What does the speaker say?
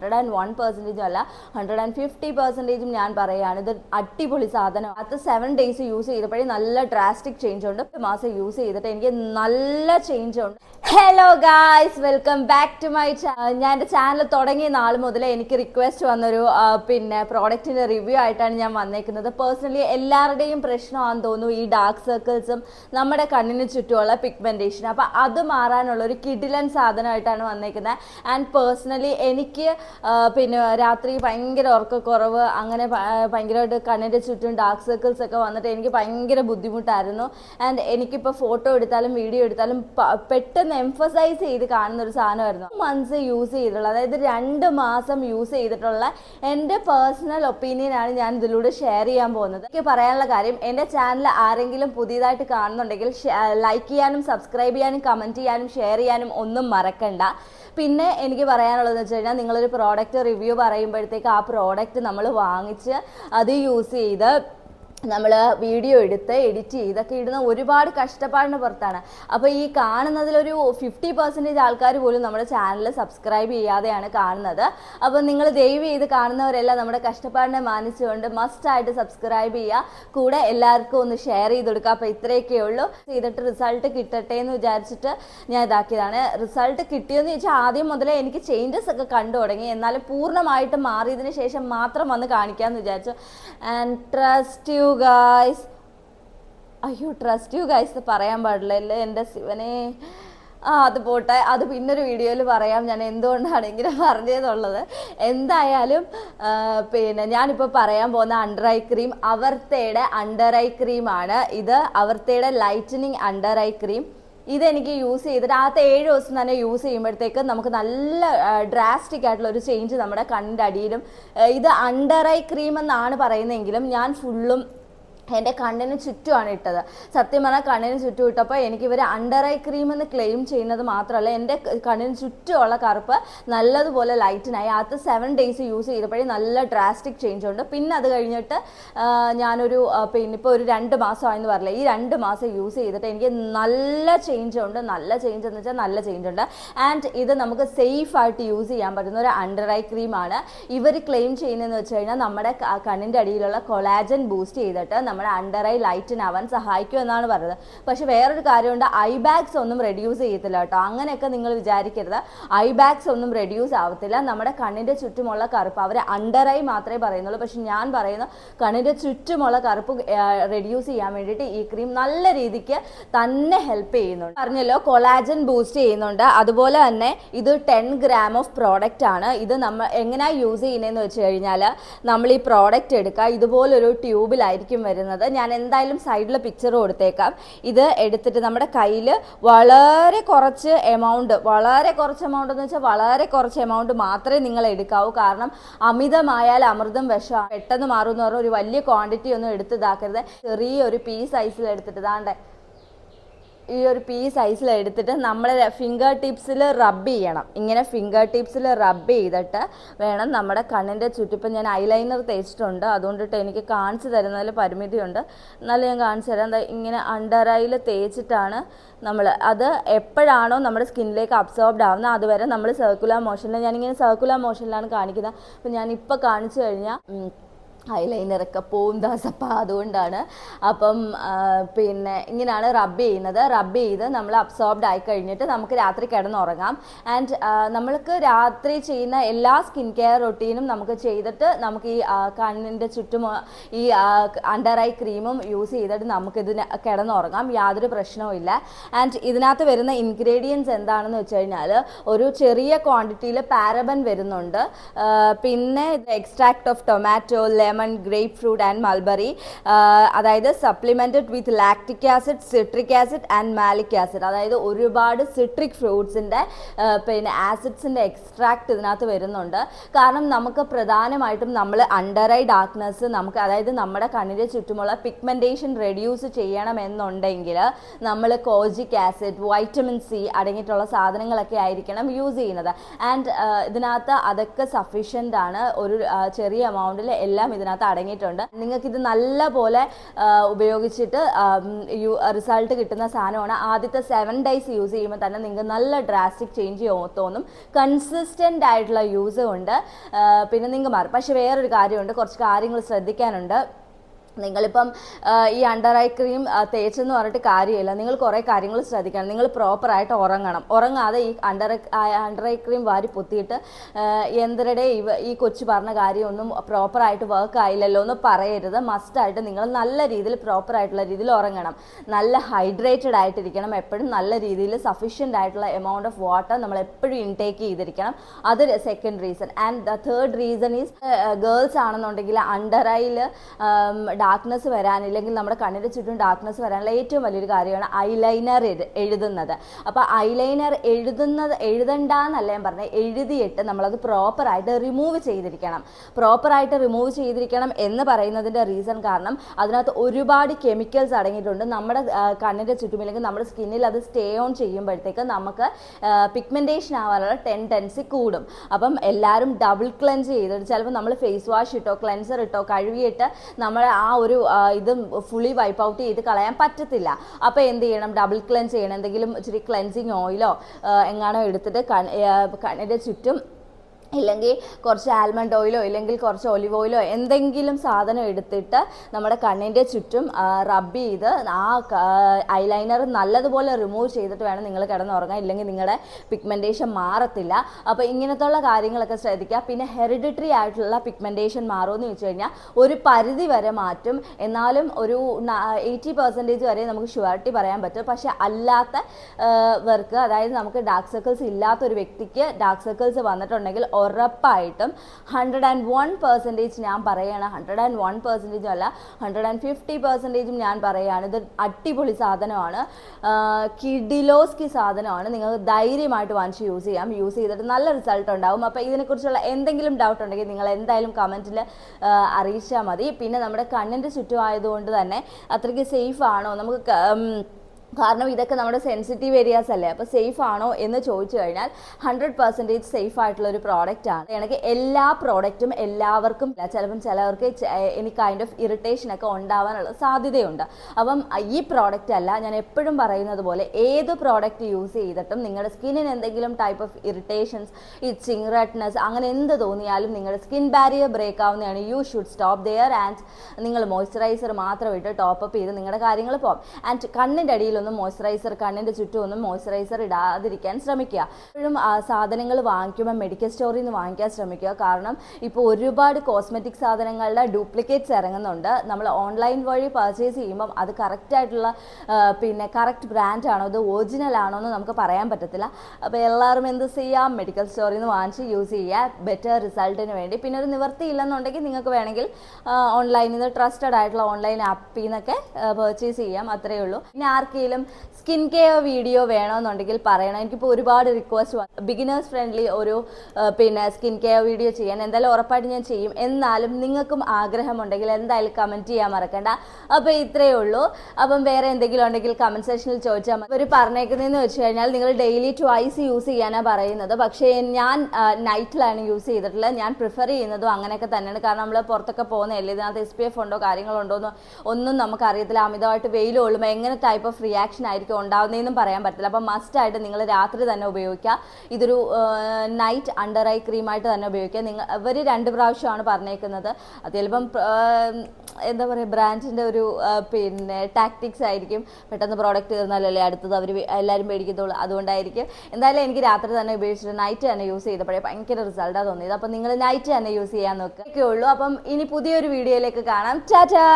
Hundred and one പെർസെന്റേജും അല്ല hundred and fifty പെർസെന്റേജും ഞാൻ പറയുകയാണ്. ഇത് അടിപൊളി സാധനം. അത് സെവൻ ഡേയ്സ് യൂസ് ചെയ്തപ്പോഴേ നല്ല ഡ്രാസ്റ്റിക് ചേഞ്ച് ഉണ്ട്. ഒരു മാസം യൂസ് ചെയ്തിട്ട് എനിക്ക് നല്ല ചേഞ്ച് ഉണ്ട്. Hello guys welcome back to my channel ഞാൻ എന്റെ ചാനൽ തുടങ്ങിയ നാൾ മുതൽ എനിക്ക് റിക്വസ്റ്റ് വന്നൊരു പിന്നെ പ്രോഡക്റ്റിന്റെ റിവ്യൂ ആയിട്ടാണ് ഞാൻ വന്നേക്കുന്നത്. പേഴ്സണലി എല്ലാവരുടെയും പ്രശ്നമാണെന്ന് തോന്നുന്നു ഈ ഡാർക്ക് സർക്കിൾസും നമ്മുടെ കണ്ണിന് ചുറ്റുമുള്ള പിഗ്മെന്റേഷൻ അപ്പോൾ അത് മാറാനുള്ള ഒരു കിഡിലൻ സാധനമായിട്ടാണ് വന്നേക്കുന്നത്. ആൻഡ് പേഴ്സണലി എനിക്ക് പിന്നെ രാത്രി ഭയങ്കര ഉറക്കക്കുറവ് അങ്ങനെ ഭയങ്കരമായിട്ട് കണ്ണിന്റെ ചുറ്റും ഡാർക്ക് സർക്കിൾസ് ഒക്കെ വന്നിട്ട് എനിക്ക് ഭയങ്കര ബുദ്ധിമുട്ടായിരുന്നു. ആൻഡ് എനിക്കിപ്പോൾ ഫോട്ടോ എടുത്താലും വീഡിയോ എടുത്താലും പെട്ടെന്ന് എംഫസൈസ് ചെയ്ത് കാണുന്ന ഒരു സാധനമായിരുന്നു മന്ത്സ് യൂസ് ചെയ്തിട്ടുള്ള അതായത് രണ്ട് മാസം യൂസ് ചെയ്തിട്ടുള്ള എന്റെ പേഴ്സണൽ ഒപ്പീനിയനാണ് ഞാൻ ഇതിലൂടെ ഷെയർ ചെയ്യാൻ പോകുന്നത്. എനിക്ക് പറയാനുള്ള കാര്യം എന്റെ ചാനൽ ആരെങ്കിലും പുതിയതായിട്ട് കാണുന്നുണ്ടെങ്കിൽ ലൈക്ക് ചെയ്യാനും സബ്സ്ക്രൈബ് ചെയ്യാനും കമന്റ് ചെയ്യാനും ഷെയർ ചെയ്യാനും ഒന്നും മറക്കണ്ട. പിന്നെ എനിക്ക് പറയാനുള്ളതെന്ന് വെച്ച് കഴിഞ്ഞാൽ നിങ്ങളൊരു പ്രോഡക്റ്റ് റിവ്യൂ പറയുമ്പോഴത്തേക്ക് ആ പ്രോഡക്റ്റ് നമ്മൾ വാങ്ങിച്ച് അത് യൂസ് ചെയ്ത് നമ്മൾ വീഡിയോ എടുത്ത് എഡിറ്റ് ചെയ്തൊക്കെ ഇടുന്ന ഒരുപാട് കഷ്ടപ്പാടിന് പുറത്താണ്. അപ്പോൾ ഈ കാണുന്നതിലൊരു ഫിഫ്റ്റി പെർസെന്റേജ് ആൾക്കാർ പോലും നമ്മുടെ ചാനൽ സബ്സ്ക്രൈബ് ചെയ്യാതെയാണ് കാണുന്നത്. അപ്പോൾ നിങ്ങൾ ദയവ് ചെയ്ത് കാണുന്നവരെല്ലാം നമ്മുടെ കഷ്ടപ്പാടിനെ മാനിച്ചുകൊണ്ട് മസ്റ്റായിട്ട് സബ്സ്ക്രൈബ് ചെയ്യുക കൂടെ എല്ലാവർക്കും ഒന്ന് ഷെയർ ചെയ്ത് കൊടുക്കുക അപ്പോൾ ഇത്രയൊക്കെ ഉള്ളൂ. ചെയ്തിട്ട് റിസൾട്ട് കിട്ടട്ടെ എന്ന് വിചാരിച്ചിട്ട് ഞാൻ ഇതാക്കിയതാണ്. റിസൾട്ട് കിട്ടിയെന്ന് ചോദിച്ചാൽ ആദ്യം മുതലേ എനിക്ക് ചേഞ്ചസ് ഒക്കെ കണ്ടു തുടങ്ങി. എന്നാലും പൂർണമായിട്ട് മാറിയതിന് ശേഷം മാത്രം വന്ന് കാണിക്കാമെന്ന് വിചാരിച്ചു. ആൻഡ് ട്രസ്റ്റ് യു ഗായ്സ് അയ്യോ ട്രസ്റ്റ് യു ഗായ്സ് പറയാൻ പാടില്ലല്ലേ എന്റെ ശിവനെ? ആ അത് പോട്ടെ. അത് പിന്നൊരു വീഡിയോയിൽ പറയാം. ഞാൻ എന്തുകൊണ്ടാണ് ഇങ്ങനെ പറഞ്ഞതെന്നുള്ളത്. എന്തായാലും പിന്നെ ഞാനിപ്പോൾ പറയാൻ പോകുന്ന അണ്ടർ ഐ ക്രീം അവർത്തയുടെ അണ്ടർ ഐ ക്രീമാണ് ഇത് അവർത്തയുടെ ലൈറ്റനിങ് അണ്ടർ ഐ ക്രീം ഇതെനിക്ക് യൂസ് ചെയ്തിട്ട് ആദ്യത്തെ ഏഴ് ദിവസം തന്നെ യൂസ് ചെയ്യുമ്പോഴത്തേക്ക് നമുക്ക് നല്ല ഡ്രാസ്റ്റിക് ആയിട്ടുള്ള ഒരു ചേഞ്ച് നമ്മുടെ കണ്ണിന്റെ അടിയിലും ഇത് അണ്ടർ ഐ ക്രീം എന്നാണ് പറയുന്നതെങ്കിലും ഞാൻ ഫുള്ളും എന്റെ കണ്ണിന് ചുറ്റുമാണ് ഇട്ടത്. സത്യം പറഞ്ഞാൽ കണ്ണിന് ചുറ്റും ഇട്ടപ്പോൾ എനിക്ക് ഇവർ അണ്ടർ ഐ ക്രീം എന്ന് ക്ലെയിം ചെയ്യുന്നത് മാത്രമല്ല എന്റെ കണ്ണിന് ചുറ്റുമുള്ള കറുപ്പ് നല്ലതുപോലെ ലൈറ്റിനായി അത് സെവൻ ഡേയ്സ് യൂസ് ചെയ്തപ്പോഴേ നല്ല ഡ്രാസ്റ്റിക് ചേഞ്ച് ഉണ്ട്. പിന്നെ അത് കഴിഞ്ഞിട്ട് ഞാനൊരു പിന്നെ ഇപ്പോൾ ഒരു രണ്ട് മാസമായെന്ന് പറയില്ല ഈ രണ്ട് മാസം യൂസ് ചെയ്തിട്ട് എനിക്ക് നല്ല ചേഞ്ച് ഉണ്ട്. നല്ല ചേഞ്ച് എന്ന് വെച്ചാൽ നല്ല ചേഞ്ച് ഉണ്ട്. ആൻഡ് ഇത് നമുക്ക് സേഫ് ആയിട്ട് യൂസ് ചെയ്യാൻ പറ്റുന്ന ഒരു അണ്ടർ ഐ ക്രീമാണ് ഇവർ ക്ലെയിം ചെയ്യുന്നതെന്ന് വെച്ച് കഴിഞ്ഞാൽ നമ്മുടെ കണ്ണിന്റെ അടിയിലുള്ള കൊളാജൻ ബൂസ്റ്റ് ചെയ്തിട്ട് നമ്മുടെ അണ്ടർ ഐ ലൈറ്റിനാവാൻ സഹായിക്കും എന്നാണ് പറയുന്നത്. പക്ഷെ വേറൊരു കാര്യമുണ്ട് ഐ ബാഗ്സ് ഒന്നും റെഡ്യൂസ് ചെയ്യത്തില്ല കേട്ടോ. അങ്ങനെയൊക്കെ നിങ്ങൾ വിചാരിക്കരുത്. ഐ ബാഗ്സ് ഒന്നും റെഡ്യൂസ് ആവത്തില്ല. നമ്മുടെ കണ്ണിന്റെ ചുറ്റുമുള്ള കറുപ്പ് അവർ അണ്ടർ ഐ മാത്രമേ പറയുന്നുള്ളൂ. പക്ഷെ ഞാൻ പറയുന്നു കണ്ണിന്റെ ചുറ്റുമുള്ള കറുപ്പ് റെഡ്യൂസ് ചെയ്യാൻ വേണ്ടിയിട്ട് ഈ ക്രീം നല്ല രീതിക്ക് തന്നെ ഹെൽപ്പ് ചെയ്യുന്നുണ്ട്. പറഞ്ഞല്ലോ കൊളാജൻ ബൂസ്റ്റ് ചെയ്യുന്നുണ്ട്. അതുപോലെ തന്നെ ഇത് ടെൻ ഗ്രാം ഓഫ് പ്രോഡക്റ്റ് ആണ്. ഇത് നമ്മൾ എങ്ങനെയാണ് യൂസ് ചെയ്യുന്നതെന്ന് വെച്ച് കഴിഞ്ഞാൽ നമ്മൾ ഈ പ്രോഡക്റ്റ് എടുക്കുക. ഇതുപോലൊരു ട്യൂബിലായിരിക്കും വരുന്നത്. ഞാൻ എന്തായാലും സൈഡിൽ പിക്ചർ കൊടുത്തേക്കാം. ഇത് എടുത്തിട്ട് നമ്മുടെ കയ്യിൽ വളരെ കുറച്ച് എമൗണ്ട് വളരെ കുറച്ച് എമൗണ്ട് എന്ന് വെച്ചാൽ വളരെ കുറച്ച് എമൗണ്ട് മാത്രമേ നിങ്ങൾ എടുക്കാവൂ. കാരണം അമിതമായാൽ അമൃതം വിഷം പെട്ടെന്ന് മാറും എന്ന് പറഞ്ഞാൽ ഒരു വലിയ ക്വാണ്ടിറ്റി ഒന്നും എടുത്ത് ഇതാക്കരുത്. ചെറിയൊരു പീസ് സൈസിൽ എടുത്തിട്ട് ഇതാണ്ടേ. ഈ ഒരു പീ സൈസിൽ എടുത്തിട്ട് നമ്മൾ ഫിംഗർ ടിപ്സിൽ റബ്ബ് ചെയ്യണം. ഇങ്ങനെ ഫിംഗർ ടിപ്സിൽ റബ്ബ് ചെയ്തിട്ട് വേണം നമ്മുടെ കണ്ണിന്റെ ചുറ്റിപ്പം ഞാൻ ഐലൈനർ തേച്ചിട്ടുണ്ട്. അതുകൊണ്ടിട്ട് എനിക്ക് കാണിച്ചു തരുന്നതിൽ പരിമിതിയുണ്ട്. എന്നാലും ഞാൻ കാണിച്ചു തരാം. ഇങ്ങനെ അണ്ടർ ഐയിൽ തേച്ചിട്ടാണ് നമ്മൾ അത് എപ്പോഴാണോ നമ്മുടെ സ്കിന്നിലേക്ക് അബ്സോർബ്ഡ് ആവുന്നത്. അതുവരെ നമ്മൾ സർക്കുലർ മോഷനിൽ ഞാനിങ്ങനെ സർക്കുലർ മോഷനിലാണ് കാണിക്കുന്നത്. അപ്പം ഞാൻ ഇപ്പോൾ കാണിച്ചു കഴിഞ്ഞാൽ ഐലൈനറൊക്കെ പോവും ദാസപ്പ അതുകൊണ്ടാണ്. അപ്പം പിന്നെ ഇങ്ങനെയാണ് റബ്ബ് ചെയ്യുന്നത്. റബ്ബ് ചെയ്ത് നമ്മൾ അബ്സോർബ്ഡ് ആയി കഴിഞ്ഞിട്ട് നമുക്ക് രാത്രി കിടന്നുറങ്ങാം. ആൻഡ് നമ്മൾക്ക് രാത്രി ചെയ്യുന്ന എല്ലാ സ്കിൻ കെയർ റൊട്ടീനും നമുക്ക് ചെയ്തിട്ട് നമുക്ക് ഈ കണ്ണിന്റെ ചുറ്റും ഈ അണ്ടർ ഐ ക്രീമും യൂസ് ചെയ്തിട്ട് നമുക്കിതിന് കിടന്നുറങ്ങാം. യാതൊരു പ്രശ്നവും ഇല്ല. ആൻഡ് ഇതിനകത്ത് വരുന്ന ഇൻഗ്രീഡിയൻസ് എന്താണെന്ന് വെച്ച് കഴിഞ്ഞാൽ ഒരു ചെറിയ ക്വാണ്ടിറ്റിയിൽ പാരബൻ വരുന്നുണ്ട്. പിന്നെ extract of tomato lemon grapefruit and mulberry അതായത് supplemented with lactic acid citric acid and malic acid അതായത് ഒരുപാട് സിട്രിക് ഫ്രൂട്ട്സിന്റെ പിന്നെ ആസിഡ്സിന്റെ എക്സ്ട്രാക്ട് ഇതിനകത്ത് വരുന്നുണ്ട്. കാരണം നമുക്ക് പ്രധാനമായിട്ടും നമ്മൾ അണ്ടർ ഐ ഡാർക്ക്നെസ് നമുക്ക് അതായത് നമ്മുടെ കണ്ണിന്റെ ചുറ്റുമുള്ള പിഗ്മെന്റേഷൻ റെഡ്യൂസ് ചെയ്യണമെന്നുണ്ടെങ്കിൽ നമ്മൾ കോജിക് ആസിഡ് വൈറ്റമിൻ സി അടങ്ങിയിട്ടുള്ള സാധനങ്ങളൊക്കെ ആയിരിക്കണം യൂസ് ചെയ്യുന്നത്. ആൻഡ് ഇതിനകത്ത് അതൊക്കെ സഫീഷ്യന്റ് ആണ്. ഒരു ആ, ചെറിയ എമൗണ്ടിൽ എല്ലാം ഇതിനകത്ത് അടങ്ങിയിട്ടുണ്ട്. നിങ്ങൾക്ക് ഇത് നല്ല പോലെ ഉപയോഗിച്ചിട്ട് റിസൾട്ട് കിട്ടുന്ന സാധനമാണ്. ആദ്യത്തെ സെവൻ ഡേയ്സ് യൂസ് ചെയ്യുമ്പോൾ തന്നെ നിങ്ങൾക്ക് നല്ല ഡ്രാസ്റ്റിക് ചേഞ്ച് തോന്നും. കൺസിസ്റ്റന്റ് ആയിട്ടുള്ള യൂസ് കൊണ്ട് പിന്നെ നിങ്ങൾക്ക് മാറും പക്ഷേ വേറൊരു കാര്യമുണ്ട്. കുറച്ച് കാര്യങ്ങൾ ശ്രദ്ധിക്കാനുണ്ട്. നിങ്ങളിപ്പം ഈ അണ്ടർ ഐ ക്രീം തേച്ചെന്ന് പറഞ്ഞിട്ട് കാര്യമില്ല. നിങ്ങൾ കുറേ കാര്യങ്ങൾ ശ്രദ്ധിക്കണം. നിങ്ങൾ പ്രോപ്പറായിട്ട് ഉറങ്ങണം. ഉറങ്ങാതെ ഈ അണ്ടർ അണ്ടർ ഐ ക്രീം വാരി പൊത്തിയിട്ട് എന്തരടെ ഇവ ഈ കൊച്ചു പറഞ്ഞ കാര്യമൊന്നും പ്രോപ്പറായിട്ട് വർക്ക് ആയില്ലല്ലോ എന്ന് പറയരുത്. മസ്റ്റായിട്ട് നിങ്ങൾ നല്ല രീതിയിൽ പ്രോപ്പറായിട്ടുള്ള രീതിയിൽ ഉറങ്ങണം. നല്ല ഹൈഡ്രേറ്റഡ് ആയിട്ടിരിക്കണം. എപ്പോഴും നല്ല രീതിയിൽ സഫീഷ്യന്റ് ആയിട്ടുള്ള എമൗണ്ട് ഓഫ് വാട്ടർ നമ്മൾ എപ്പോഴും ഇൻടേക്ക് ചെയ്തിരിക്കണം. അത് second reason and the third reason is girls ആണെന്നുണ്ടെങ്കിൽ അണ്ടർ ഐയിൽ ഡാർക്ക്നെസ് വരാൻ ഇല്ലെങ്കിൽ നമ്മുടെ കണ്ണിന്റെ ചുറ്റും ഡാർക്ക്നെസ് വരാനുള്ള ഏറ്റവും വലിയൊരു കാര്യമാണ് ഐലൈനർ എഴുതുന്നത്. അപ്പോൾ ഐലൈനർ എഴുതുന്നത് എഴുതണ്ട എന്നല്ല ഞാൻ പറഞ്ഞത്? എഴുതിയിട്ട് നമ്മളത് പ്രോപ്പറായിട്ട് റിമൂവ് ചെയ്തിരിക്കണം. പ്രോപ്പറായിട്ട് റിമൂവ് ചെയ്തിരിക്കണം എന്ന് പറയുന്നതിന്റെ റീസൺ കാരണം അതിനകത്ത് ഒരുപാട് കെമിക്കൽസ് അടങ്ങിയിട്ടുണ്ട്. നമ്മുടെ കണ്ണിന്റെ ചുറ്റും ഇല്ലെങ്കിൽ നമ്മുടെ സ്കിന്നിൽ അത് സ്റ്റേ ഓൺ ചെയ്യുമ്പോഴത്തേക്ക് നമുക്ക് പിഗ്മെന്റേഷൻ ആവാനുള്ള ടെൻഡൻസി കൂടും. അപ്പം എല്ലാവരും ഡബിൾ ക്ലെൻസ് ചെയ്തിട്ട് ചിലപ്പോൾ നമ്മൾ ഫേസ് വാഷ് ഇട്ടോ ക്ലെൻസർ ഇട്ടോ കഴുകിയിട്ട് നമ്മൾ ആ ഒരു ആ, ഇത് ഫുള്ളി വൈപ്പ് ഔട്ട് ചെയ്ത് കളയാൻ പറ്റത്തില്ല. അപ്പോൾ എന്ത് ചെയ്യണം? ഡബിൾ ക്ലെൻസ് ചെയ്യണം. എന്തെങ്കിലും ഇച്ചിരി ക്ലെൻസിങ് ഓയിലോ എങ്ങാനോ എടുത്തിട്ട് കണ്ണ് കണ്ണിന്റെ ചുറ്റും ഇല്ലെങ്കിൽ കുറച്ച് ആൽമണ്ട് ഓയിലോ ഇല്ലെങ്കിൽ കുറച്ച് ഒലിവ് ഓയിലോ എന്തെങ്കിലും സാധനം എടുത്തിട്ട് നമ്മുടെ കണ്ണിന്റെ ചുറ്റും റബ്ബ് ചെയ്ത് ആ ഐലൈനർ നല്ലതുപോലെ റിമൂവ് ചെയ്തിട്ട് വേണം നിങ്ങൾ കിടന്നുറങ്ങാൻ. ഇല്ലെങ്കിൽ നിങ്ങളുടെ പിഗ്മെന്റേഷൻ മാറത്തില്ല. അപ്പോൾ ഇങ്ങനത്തുള്ള കാര്യങ്ങളൊക്കെ ശ്രദ്ധിക്കുക. പിന്നെ ഹെറിഡിറ്ററി ആയിട്ടുള്ള പിഗ്മെന്റേഷൻ മാറുമെന്ന് ചോദിച്ചു കഴിഞ്ഞാൽ ഒരു പരിധി വരെ മാറ്റും. എന്നാലും ഒരു എയ്റ്റി പെർസെന്റേജ് വരെ നമുക്ക് ഷുവർട്ടി പറയാൻ പറ്റും. പക്ഷേ അല്ലാത്ത വർക്ക് അതായത് നമുക്ക് ഡാർക്ക് സർക്കിൾസ് ഇല്ലാത്ത ഒരു വ്യക്തിക്ക് ഡാർക്ക് സർക്കിൾസ് വന്നിട്ടുണ്ടെങ്കിൽ ഉറപ്പായിട്ടും ഹൺഡ്രഡ് ആൻഡ് വൺ പെർസെന്റേജ് ഞാൻ പറയുകയാണ് ഹൺഡ്രഡ് ആൻഡ് വൺ പെർസെന്റേജും അല്ല ഹൺഡ്രഡ് ആൻഡ് ഫിഫ്റ്റി പെർസെന്റേജും ഞാൻ പറയുകയാണ് ഇത് അടിപൊളി സാധനമാണ്. കിഡിലോസ്കി സാധനമാണ്. നിങ്ങൾക്ക് ധൈര്യമായിട്ട് വാങ്ങിച്ച് യൂസ് ചെയ്യാം. യൂസ് ചെയ്തിട്ട് നല്ല റിസൾട്ട് ഉണ്ടാവും. അപ്പോൾ ഇതിനെക്കുറിച്ചുള്ള എന്തെങ്കിലും ഡൗട്ട് ഉണ്ടെങ്കിൽ നിങ്ങൾ എന്തായാലും കമന്റിൽ അറിയിച്ചാൽ മതി. പിന്നെ നമ്മുടെ കണ്ണിന്റെ ചുറ്റുമായതുകൊണ്ട് തന്നെ അത്രയ്ക്ക് സേഫ് ആണോ? നമുക്ക് കാരണം ഇതൊക്കെ നമ്മുടെ സെൻസിറ്റീവ് ഏരിയാസ് അല്ലേ? അപ്പോൾ സേഫ് ആണോ എന്ന് ചോദിച്ചു കഴിഞ്ഞാൽ ഹൺഡ്രഡ് പെർസെന്റേജ് സേഫ് ആയിട്ടുള്ള ഒരു പ്രോഡക്റ്റ് ആണ്. എനിക്ക് എല്ലാ പ്രോഡക്റ്റും എല്ലാവർക്കും. ചിലപ്പം ചിലവർക്ക് എനിക്ക് കൈൻഡ് ഓഫ് ഇറിറ്റേഷൻ ഒക്കെ ഉണ്ടാവാനുള്ള സാധ്യതയുണ്ട്. അപ്പം ഈ പ്രോഡക്റ്റ് അല്ല ഞാൻ എപ്പോഴും പറയുന്നത് പോലെ ഏത് പ്രോഡക്റ്റ് യൂസ് ചെയ്തിട്ടും നിങ്ങളുടെ സ്കിന്നിന് എന്തെങ്കിലും type of irritations itching redness അങ്ങനെ എന്ത് തോന്നിയാലും നിങ്ങളുടെ സ്കിൻ ബാരിയർ ബ്രേക്ക് ആവുന്നതാണ്. You should stop there and നിങ്ങൾ മോയ്സ്ചറൈസർ മാത്രം ഇട്ട് ടോപ്പ് അപ്പ് ചെയ്ത് നിങ്ങളുടെ കാര്യങ്ങൾ പോകും ആൻഡ് കണ്ണിന്റെ അടിയിലൊന്നും മോയ്സ്ചറൈസർ കണ്ണിന്റെ ചുറ്റും ഒന്ന് മോയ്സ്ചറൈസർ ഇടാതിരിക്കാൻ ശ്രമിക്കുക. എപ്പോഴും സാധനങ്ങൾ വാങ്ങിക്കുമ്പോൾ മെഡിക്കൽ സ്റ്റോറിൽ നിന്ന് വാങ്ങിക്കാൻ ശ്രമിക്കുക. കാരണം ഇപ്പോൾ ഒരുപാട് കോസ്മെറ്റിക് സാധനങ്ങളുടെ ഡ്യൂപ്ലിക്കേറ്റ്സ് ഇറങ്ങുന്നുണ്ട്. നമ്മൾ ഓൺലൈൻ വഴി പർച്ചേസ് ചെയ്യുമ്പം അത് കറക്റ്റ് ആയിട്ടുള്ള പിന്നെ കറക്റ്റ് ബ്രാൻഡ് ആണോ അത് ഒറിജിനൽ ആണോ എന്ന് നമുക്ക് പറയാൻ പറ്റത്തില്ല. അപ്പോൾ എല്ലാവരും എന്ത് ചെയ്യാം മെഡിക്കൽ സ്റ്റോറിൽ നിന്ന് വാങ്ങിച്ച് യൂസ് ചെയ്യുക. ബെറ്റർ റിസൾട്ടിന് വേണ്ടി. പിന്നെ ഒരു നിവൃത്തി ഇല്ലെന്നുണ്ടെങ്കിൽ നിങ്ങൾക്ക് വേണമെങ്കിൽ ഓൺലൈനിൽ നിന്ന് ട്രസ്റ്റഡ് ആയിട്ടുള്ള ഓൺലൈൻ ആപ്പിൽ നിന്നൊക്കെ പർച്ചേസ് ചെയ്യാം. അത്രയേ ഉള്ളൂ. പിന്നെ ആർക്കെങ്കിലും സ്കിൻ കെയർ വീഡിയോ വേണമെന്നുണ്ടെങ്കിൽ പറയണം. എനിക്കിപ്പോൾ ഒരുപാട് റിക്വസ്റ്റ് ബിഗിനേഴ്സ് ഫ്രണ്ട്ലി ഒരു പിന്നെ സ്കിൻ കെയർ വീഡിയോ ചെയ്യാൻ. എന്തായാലും ഉറപ്പായിട്ട് ഞാൻ ചെയ്യും. എന്നാലും നിങ്ങൾക്കും ആഗ്രഹമുണ്ടെങ്കിൽ എന്തായാലും കമന്റ് ചെയ്യാൻ മറക്കണ്ട. അപ്പോൾ ഇത്രയേ ഉള്ളൂ. അപ്പം വേറെ എന്തെങ്കിലും ഉണ്ടെങ്കിൽ കമന്റ് സെക്ഷനിൽ ചോദിച്ചാൽ മതി. ഒരു പറഞ്ഞേക്കുന്നതെന്ന് വെച്ച് കഴിഞ്ഞാൽ നിങ്ങൾ ഡെയിലി ട്വൈസ് യൂസ് ചെയ്യാനാണ് പറയുന്നത്. പക്ഷേ ഞാൻ നൈറ്റിലാണ് യൂസ് ചെയ്തിട്ടുള്ളത് ഞാൻ പ്രിഫർ ചെയ്യുന്നതും അങ്ങനെയൊക്കെ തന്നെയാണ്. കാരണം നമ്മൾ പുറത്തൊക്കെ പോകുന്നതല്ലേ? ഇതിനകത്ത് എസ് പി എഫ് ഉണ്ടോ കാര്യങ്ങളുണ്ടോ എന്ന് ഒന്നും നമുക്കറിയത്തില്ല. അമിതമായിട്ട് വെയിൽ കൊള്ളുമ്പോൾ എങ്ങനെ ടൈപ്പ് ഓഫ് റിയാക്ഷൻ ആയിരിക്കും ഉണ്ടാവുന്നതെന്നും പറയാൻ പറ്റില്ല അപ്പം മസ്റ്റായിട്ട് നിങ്ങൾ രാത്രി തന്നെ ഉപയോഗിക്കുക. ഇതൊരു നൈറ്റ് അണ്ടർ ഐ ക്രീമായിട്ട് തന്നെ ഉപയോഗിക്കുക. നിങ്ങൾ ഇവർ രണ്ട് പ്രാവശ്യമാണ് പറഞ്ഞേക്കുന്നത്. അത് ചിലപ്പം എന്താ പറയുക ബ്രാൻഡിന്റെ ഒരു പിന്നെ ടാക്ടിക്സ് ആയിരിക്കും. പെട്ടെന്ന് പ്രോഡക്റ്റ് തീർന്നാലല്ലേ അടുത്തത് അവർ എല്ലാവരും മേടിക്കത്തുള്ളൂ. അതുകൊണ്ടായിരിക്കും. എന്തായാലും എനിക്ക് രാത്രി തന്നെ ഉപയോഗിച്ചിട്ട് നൈറ്റ് തന്നെ യൂസ് ചെയ്തപ്പോഴേ ഭയങ്കര റിസൾട്ടാണ് തോന്നിയത്. അപ്പം നിങ്ങൾ നൈറ്റ് തന്നെ യൂസ് ചെയ്യാൻ നോക്കുക ഒക്കെ ഉള്ളൂ. അപ്പം ഇനി പുതിയൊരു വീഡിയോയിലേക്ക് കാണാം. ടാറ്റാ